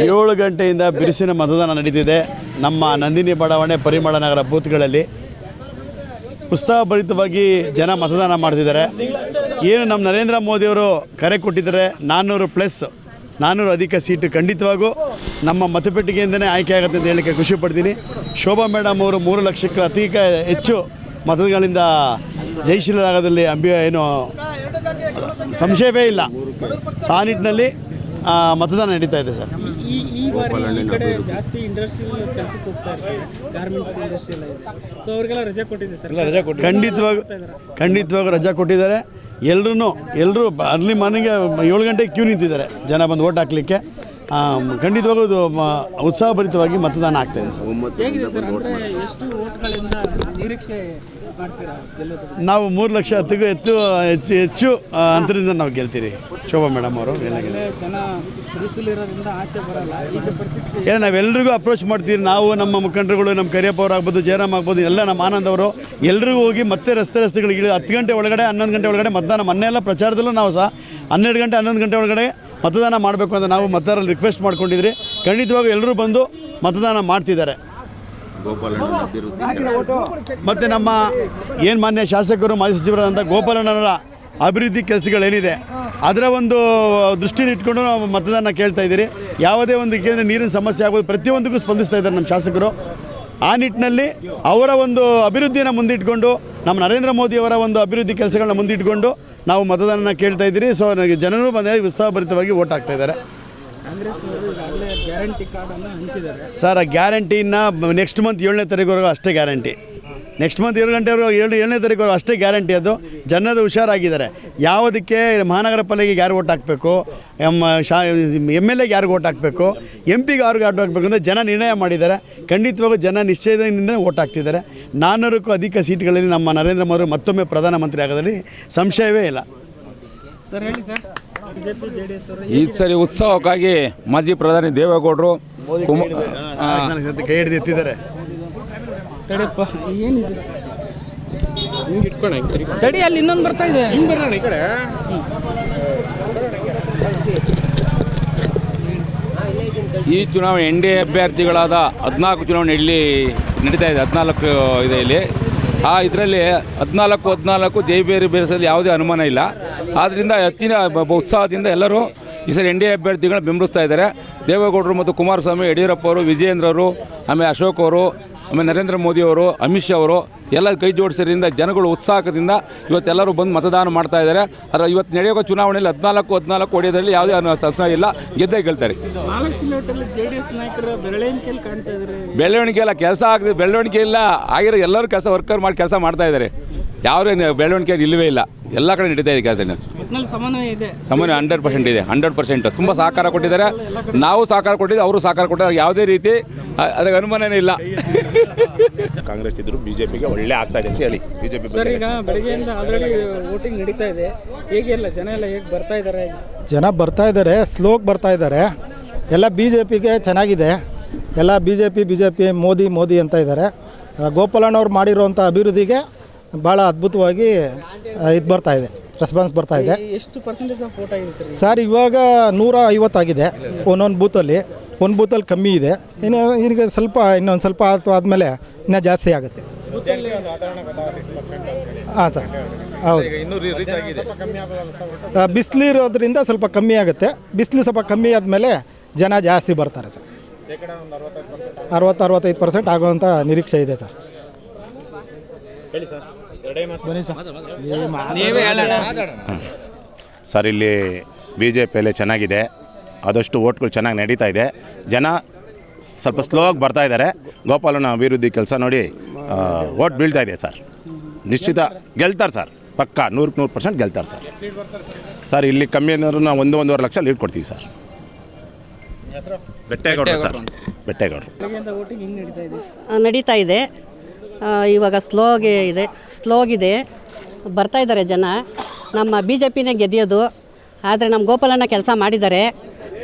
ಏಳು ಗಂಟೆಯಿಂದ ಬಿರುಸಿನ ಮತದಾನ ನಡೀತಿದೆ. ನಮ್ಮ ನಂದಿನಿ ಬಡಾವಣೆ ಪರಿಮಳ ನಗರ ಬೂತ್ಗಳಲ್ಲಿ ಉತ್ಸಾಹಭರಿತವಾಗಿ ಜನ ಮತದಾನ ಮಾಡ್ತಿದ್ದಾರೆ. ಏನು ನಮ್ಮ ನರೇಂದ್ರ ಮೋದಿಯವರು ಕರೆ ಕೊಟ್ಟಿದ್ದಾರೆ, ನಾನ್ನೂರು ಪ್ಲಸ್, ನಾನ್ನೂರು ಅಧಿಕ ಸೀಟು ಖಂಡಿತವಾಗೂ ನಮ್ಮ ಮತಪೆಟ್ಟಿಗೆಯಿಂದನೇ ಆಯ್ಕೆ ಆಗುತ್ತೆ ಅಂತ ಹೇಳಲಿಕ್ಕೆ ಖುಷಿ ಪಡ್ತೀನಿ. ಶೋಭಾ ಮೇಡಮ್ ಅವರು ಮೂರು ಲಕ್ಷಕ್ಕೂ ಅಧಿಕ ಹೆಚ್ಚು ಮತಗಳಿಂದ ಜಯಶೀಲರಾಗದಲ್ಲಿ ಅಂಬಿ ಏನು ಸಂಶಯವೇ ಇಲ್ಲ. ಸಾ ನಿಟ್ಟಿನಲ್ಲಿ ಮತದಾನ ನಡೀತಾ ಇದೆ ಸರ್. ಈ ಈ ಬಾರಿ ಈ ಕಡೆ ಜಾಸ್ತಿ ಇಂಡಸ್ಟ್ರಿಯಲ್ ಕೆಲಸಕ್ಕೆ ಹೋಗ್ತಾ ಇರ್ತಾರೆ ಗಾರ್ಮೆಂಟ್ಸ್ ಇಂಡಸ್ಟ್ರಿ ಎಲ್ಲ ಇದೆ. ಸೊ ಅವ್ರಿಗೆಲ್ಲ ರಜೆ ಕೊಟ್ಟಿದೆ ಸರ್. ರಜೆ ಖಂಡಿತವಾಗ ಖಂಡಿತವಾಗ ರಜಾ ಕೊಟ್ಟಿದ್ದಾರೆ. ಎಲ್ಲರೂ ಎಲ್ಲರೂ ಅರ್ಲಿ ಮಾರ್ನಿಂಗ್ ಏಳು ಗಂಟೆಗೆ ಕ್ಯೂ ನಿಂತಿದ್ದಾರೆ. ಜನ ಬಂದು ಓಟ್ ಹಾಕ್ಲಿಕ್ಕೆ. ಖಂಡಿತವಾಗೂ ಉತ್ಸಾಹಭರಿತವಾಗಿ ಮತದಾನ ಆಗ್ತಾಯಿದೆ ಸರ್. ನಾವು ಮೂರು ಲಕ್ಷ ಹತ್ತಿಗೂ ಹೆಚ್ಚು ಹೆಚ್ಚು ಹೆಚ್ಚು ಅಂತರಿಂದ ಅಂತರದಿಂದ ನಾವು ಗೆಲ್ತೀರಿ. ಶೋಭಾ ಮೇಡಮ್ ಅವರು ಏನ ನಾವೆಲ್ಲರಿಗೂ ಅಪ್ರೋಚ್ ಮಾಡ್ತೀವಿ. ನಾವು ನಮ್ಮ ಮುಖಂಡರುಗಳು ನಮ್ಮ ಕರಿಯಪ್ಪ ಅವ್ರು ಆಗ್ಬೋದು ಜಯರಾಮ್ ಆಗ್ಬೋದು ಎಲ್ಲ ನಮ್ಮ ಆನಂದ್ ಅವರು ಎಲ್ಲರಿಗೂ ಹೋಗಿ ಮತ್ತೆ ರಸ್ತೆ ರಸ್ತೆಗಳಿಗೆ ಹತ್ತು ಗಂಟೆ ಒಳಗಡೆ ಹನ್ನೊಂದು ಗಂಟೆ ಒಳಗಡೆ ಮತದಾನ ಮೊನ್ನೆ ಎಲ್ಲ ಪ್ರಚಾರದಲ್ಲೂ ನಾವು ಸಹ ಹನ್ನೆರಡು ಗಂಟೆ ಹನ್ನೊಂದು ಗಂಟೆ ಒಳಗಡೆ ಮತದಾನ ಮಾಡಬೇಕು ಅಂತ ನಾವು ಮತದಾರರಲ್ಲಿ ರಿಕ್ವೆಸ್ಟ್ ಮಾಡ್ಕೊಂಡಿದ್ರಿ. ಖಂಡಿತವಾಗಿ ಎಲ್ಲರೂ ಬಂದು ಮತದಾನ ಮಾಡ್ತಿದ್ದಾರೆ. ಮತ್ತು ನಮ್ಮ ಏನು ಮಾನ್ಯ ಶಾಸಕರು, ಮಾಜಿ ಸಚಿವರಾದಂಥ ಗೋಪಾಲಣ್ಣವರ ಅಭಿವೃದ್ಧಿ ಕೆಲಸಗಳೇನಿದೆ, ಅದರ ಒಂದು ದೃಷ್ಟಿನ ಇಟ್ಕೊಂಡು ನಾವು ಮತದಾನ ಕೇಳ್ತಾ ಇದ್ದೀರಿ. ಯಾವುದೇ ಒಂದು ಕೇಂದ್ರ ನೀರಿನ ಸಮಸ್ಯೆ ಆಗೋದು ಪ್ರತಿಯೊಂದಕ್ಕೂ ಸ್ಪಂದಿಸ್ತಾ ಇದ್ದಾರೆ ನಮ್ಮ ಶಾಸಕರು. ಆ ನಿಟ್ಟಿನಲ್ಲಿ ಅವರ ಒಂದು ಅಭಿವೃದ್ಧಿಯನ್ನು ಮುಂದಿಟ್ಕೊಂಡು ನಮ್ಮ ನರೇಂದ್ರ ಮೋದಿಯವರ ಒಂದು ಅಭಿವೃದ್ಧಿ ಕೆಲಸಗಳನ್ನ ಮುಂದಿಟ್ಕೊಂಡು ನಾವು ಮತದಾನ ಕೇಳ್ತಾ ಇದ್ದೀರಿ. ಸೊ ನನಗೆ ಜನರು ಉತ್ಸಾಹಭರಿತವಾಗಿ ಓಟ್ ಹಾಕ್ತಾ ಇದ್ದಾರೆ. ಸರ್ ಆ ಗ್ಯಾರಂಟಿನ ನೆಕ್ಸ್ಟ್ ಮಂತ್ ಏಳನೇ ತಾರೀಕುವರೆಗೂ ಅಷ್ಟೇ ಗ್ಯಾರಂಟಿ. ನೆಕ್ಸ್ಟ್ ಮಂತ್ ಏಳು ಗಂಟೆವರೆಗೂ ಏಳು ಏಳನೇ ತಾರೀಕುವರೆಗೂ ಅಷ್ಟೇ ಗ್ಯಾರಂಟಿ ಅದು. ಜನದ ಹುಷಾರಾಗಿದ್ದಾರೆ. ಯಾವುದಕ್ಕೆ ಮಹಾನಗರ ಪಾಲಿಕೆಗೆ ಯಾರು ಓಟ್ ಹಾಕಬೇಕು? ಎಂ ಶಾ ಎಂ ಎಲ್ ಎಗೆ ಯಾರಿಗೆ ಓಟ್ ಹಾಕಬೇಕು? ಎಂ ಪಿಗೆ ಯಾರಿಗೆ ಓಟ್ ಹಾಕಬೇಕು ಅಂತ ಜನ ನಿರ್ಣಯ ಮಾಡಿದ್ದಾರೆ. ಖಂಡಿತವಾಗೂ ಜನ ನಿಶ್ಚಯದಿಂದ ಓಟ್ ಹಾಕ್ತಿದ್ದಾರೆ. ನಾನ್ನೂರಕ್ಕೂ ಅಧಿಕ ಸೀಟ್ಗಳಲ್ಲಿ ನಮ್ಮ ನರೇಂದ್ರ ಮೋದಿ ಮತ್ತೊಮ್ಮೆ ಪ್ರಧಾನಮಂತ್ರಿ ಆಗೋದ್ರಲ್ಲಿ ಸಂಶಯವೇ ಇಲ್ಲ. ಸರ್ ಹೇಳಿ ಸರ್. ಈ ಸರಿ ಉತ್ಸವಕ್ಕಾಗಿ ಮಾಜಿ ಪ್ರಧಾನಿ ದೇವೇಗೌಡರು ಕುಮ ಕೈ ಹಿಡಿದು ಎತ್ತಿದ್ದಾರೆ. ತಡೆಯಪ್ಪ ಏನಿದೆ? ತಡಿ ಅಲ್ಲಿ ಇನ್ನೊಂದು ಬರ್ತಾ ಇದೆ. ಈ ಚುನಾವಣೆ ಎನ್ ಡಿ ಎ ಅಭ್ಯರ್ಥಿಗಳಾದ ಹದಿನಾಲ್ಕು ಚುನಾವಣೆ ಇಲ್ಲಿ ನಡೀತಾ ಇದೆ ಹದಿನಾಲ್ಕು ಇದೆ ಇಲ್ಲಿ. ಆ ಇದರಲ್ಲಿ ಹದಿನಾಲ್ಕು ಹದಿನಾಲ್ಕು ದೇವಿಬೇರಿ ಬೇರೆ ಬೇರೆಸಲ್ಲಿ ಯಾವುದೇ ಅನುಮಾನ ಇಲ್ಲ. ಆದ್ದರಿಂದ ಹೆಚ್ಚಿನ ಉತ್ಸಾಹದಿಂದ ಎಲ್ಲರೂ ಈ ಸರಿ ಎನ್ ಡಿ ಎ ಅಭ್ಯರ್ಥಿಗಳನ್ನ ಬೆಂಬಲಿಸ್ತಾ ಇದ್ದಾರೆ. ದೇವೇಗೌಡರು ಮತ್ತು ಕುಮಾರಸ್ವಾಮಿ, ಯಡಿಯೂರಪ್ಪ ಅವರು ವಿಜಯೇಂದ್ರ ಅವರು ಆಮೇಲೆ ಅಶೋಕ್ ಅವರು ಆಮೇಲೆ ನರೇಂದ್ರ ಮೋದಿ ಅವರು ಅಮಿತ್ ಶಾ ಅವರು ಎಲ್ಲ ಕೈ ಜೋಡಿಸೋದ್ರಿಂದ ಜನಗಳು ಉತ್ಸಾಹದಿಂದ ಇವತ್ತೆಲ್ಲರೂ ಬಂದು ಮತದಾನ ಮಾಡ್ತಾ ಇದ್ದಾರೆ. ಆದರೆ ಇವತ್ತು ನಡೆಯುವ ಚುನಾವಣೆಯಲ್ಲಿ ಹದಿನಾಲ್ಕು ಹದಿನಾಲ್ಕು ಹೊಡೆಯೋದ್ರಲ್ಲಿ ಯಾವುದೇ ಅನ್ನೋ ಸಂಶಯ ಇಲ್ಲ. ಗೆದ್ದೇ ಗೆಲ್ತಾರೆ. ಬೆಳವಣಿಗೆ ಇಲ್ಲ ಕೆಲಸ ಆಗಿದೆ ಬೆಳವಣಿಗೆ ಇಲ್ಲ. ಆಗಿರೋ ಎಲ್ಲರೂ ಕೆಲಸ ವರ್ಕರ್ ಮಾಡಿ ಕೆಲಸ ಮಾಡ್ತಾ ಇದ್ದಾರೆ. ಯಾವುದೇ ಬೆಳವಣಿಗೆ ಇಲ್ಲವೇ ಇಲ್ಲ. ಎಲ್ಲ ಕಡೆ ನಡೀತಾ ಇದೆ ಕೆಲಸ ಒಟ್ನಲ್ಲಿ ಸಮನ್ವಯ ಹಂಡ್ರೆಡ್ ಪರ್ಸೆಂಟ್ ಇದೆ ಹಂಡ್ರೆಡ್ ಪರ್ಸೆಂಟ್. ತುಂಬ ಸಹಕಾರ ಕೊಟ್ಟಿದ್ದಾರೆ. ನಾವು ಸಹಕಾರ ಕೊಟ್ಟಿದ್ದೆ ಅವರು ಸಹಕಾರ ಕೊಟ್ಟಿದ್ದಾರೆ. ಯಾವುದೇ ರೀತಿ ಅದಕ್ಕೆ ಅನುಮಾನನೇ ಇಲ್ಲ. ಕಾಂಗ್ರೆಸ್ ಇದ್ರು ಬಿಜೆಪಿಗೆ ಒಳ್ಳೆ ಆಗ್ತಾ ಇದೆ ಅಂತ ಹೇಳಿ. ಬಿಜೆಪಿ ಸರ್ ಈಗ ಬೆಳಗ್ಗೆಯಿಂದ ಆಲ್ರೆಡಿ ವೋಟಿಂಗ್ ನಡೀತಾ ಇದೆ. ಹೇಗೆಲ್ಲ ಜನ ಎಲ್ಲ ಹೇಗೆ ಬರ್ತಾ ಇದ್ದಾರೆ? ಜನ ಬರ್ತಾ ಇದ್ದಾರೆ ಸ್ಲೋಗ್ ಬರ್ತಾ ಇದ್ದಾರೆ. ಎಲ್ಲ ಬಿ ಜೆ ಪಿಗೆ ಚೆನ್ನಾಗಿದೆ. ಎಲ್ಲ B J P B J P Modi Modi ಅಂತ ಇದ್ದಾರೆ. ಗೋಪಾಲಣ್ಣವ್ರು ಮಾಡಿರೋಂಥ ಅಭಿವೃದ್ಧಿಗೆ ಭಾಳ ಅದ್ಭುತವಾಗಿ ಇದು ಬರ್ತಾ ಇದೆ ರೆಸ್ಪಾನ್ಸ್ ಬರ್ತಾ ಇದೆ. ಎಷ್ಟು ಪರ್ಸೆಂಟೇಜ್ ಆಫ್ ವೋಟ್ ಆಗಿದೆ ಸರ್? ಸರ್ ಇವಾಗ ನೂರ ಐವತ್ತಾಗಿದೆ ಒಂದೊಂದು ಬೂತಲ್ಲಿ ಒಂದು ಬೂತಲ್ಲಿ ಕಮ್ಮಿ ಇದೆ. ಇನ್ನು ಈಗ ಸ್ವಲ್ಪ ಇನ್ನೊಂದು ಸ್ವಲ್ಪ ಆಯ್ತು ಆದಮೇಲೆ ಇನ್ನೂ ಜಾಸ್ತಿ ಆಗುತ್ತೆ. ಹಾಂ ಸರ್ ಹೌದು ಬಿಸಿಲು ಇರೋದ್ರಿಂದ ಸ್ವಲ್ಪ ಕಮ್ಮಿ ಆಗುತ್ತೆ. ಬಿಸಿಲು ಸ್ವಲ್ಪ ಕಮ್ಮಿ ಆದಮೇಲೆ ಜನ ಜಾಸ್ತಿ ಬರ್ತಾರೆ ಸರ್ ಅರವತ್ತು ಅರವತ್ತೈದು ಪರ್ಸೆಂಟ್ ಆಗುವಂಥ ನಿರೀಕ್ಷೆ ಇದೆ ಸರ್ ಸರ್. ಸರ್. ಇಲ್ಲಿ ಬಿ ಜೆ ಪಿಯಲ್ಲಿ ಚೆನ್ನಾಗಿದೆ. ಆದಷ್ಟು ಓಟ್ಗಳು ಚೆನ್ನಾಗಿ ನಡೀತಾ ಇದೆ. ಜನ ಸ್ವಲ್ಪ ಸ್ಲೋ ಆಗಿ ಬರ್ತಾ ಇದ್ದಾರೆ. ಗೋಪಾಲನ ಅಭಿವೃದ್ಧಿ ಕೆಲಸ ನೋಡಿ ಓಟ್ ಬೀಳ್ತಾ ಇದೆ ಸರ್. ನಿಶ್ಚಿತ ಗೆಲ್ತಾರೆ ಸರ್. ಪಕ್ಕ ನೂರಕ್ಕೆ ನೂರು ಪರ್ಸೆಂಟ್ ಗೆಲ್ತಾರೆ ಸರ್. ಸರ್ ಇಲ್ಲಿ ಕಮ್ಮಿ ಅಂದ್ರೆ ನಾವು ಒಂದು ಒಂದೂವರೆ ಲಕ್ಷ ಲೀಡ್ ಕೊಡ್ತೀವಿ ಸರ್. ಬೆಟ್ಟೇಗೌಡರು ಸರ್. ಬೆಟ್ಟೇಗೌಡರು. ಬೆಳಗ್ಗೆಯಿಂದ ವೋಟಿಂಗ್ ಹಿಂಗೆ ನಡೀತಾ ಇದೆ. ಇವಾಗ ಸ್ಲೋಗೆ ಇದೆ ಸ್ಲೋಗಿದೆ. ಬರ್ತಾ ಇದ್ದಾರೆ ಜನ. ನಮ್ಮ ಬಿ ಜೆ ಪಿನೇ ಗೆದ್ದಿಯೋದು ಆದರೆ ನಮ್ಮ ಗೋಪಾಲಣ್ಣ ಕೆಲಸ ಮಾಡಿದ್ದಾರೆ.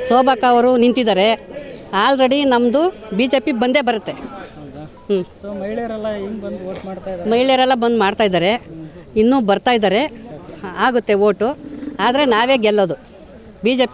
ಸೋಬಕ್ಕ ಅವರು ನಿಂತಿದ್ದಾರೆ. ಆಲ್ರೆಡಿ ನಮ್ಮದು ಬಿ ಜೆ ಪಿ ಬಂದೇ ಬರುತ್ತೆ. ಹ್ಞೂ ಮಹಿಳೆಯರೆಲ್ಲ ಬಂದು ಮಾಡ್ತಾ ಇದ್ದಾರೆ? ಮಹಿಳೆಯರೆಲ್ಲ ಬಂದು ಮಾಡ್ತಾ ಇದ್ದಾರೆ. ಇನ್ನೂ ಬರ್ತಾ ಇದ್ದಾರೆ. ಆಗುತ್ತೆ ಓಟು. ಆದರೆ ನಾವೇ ಗೆಲ್ಲೋದು. B J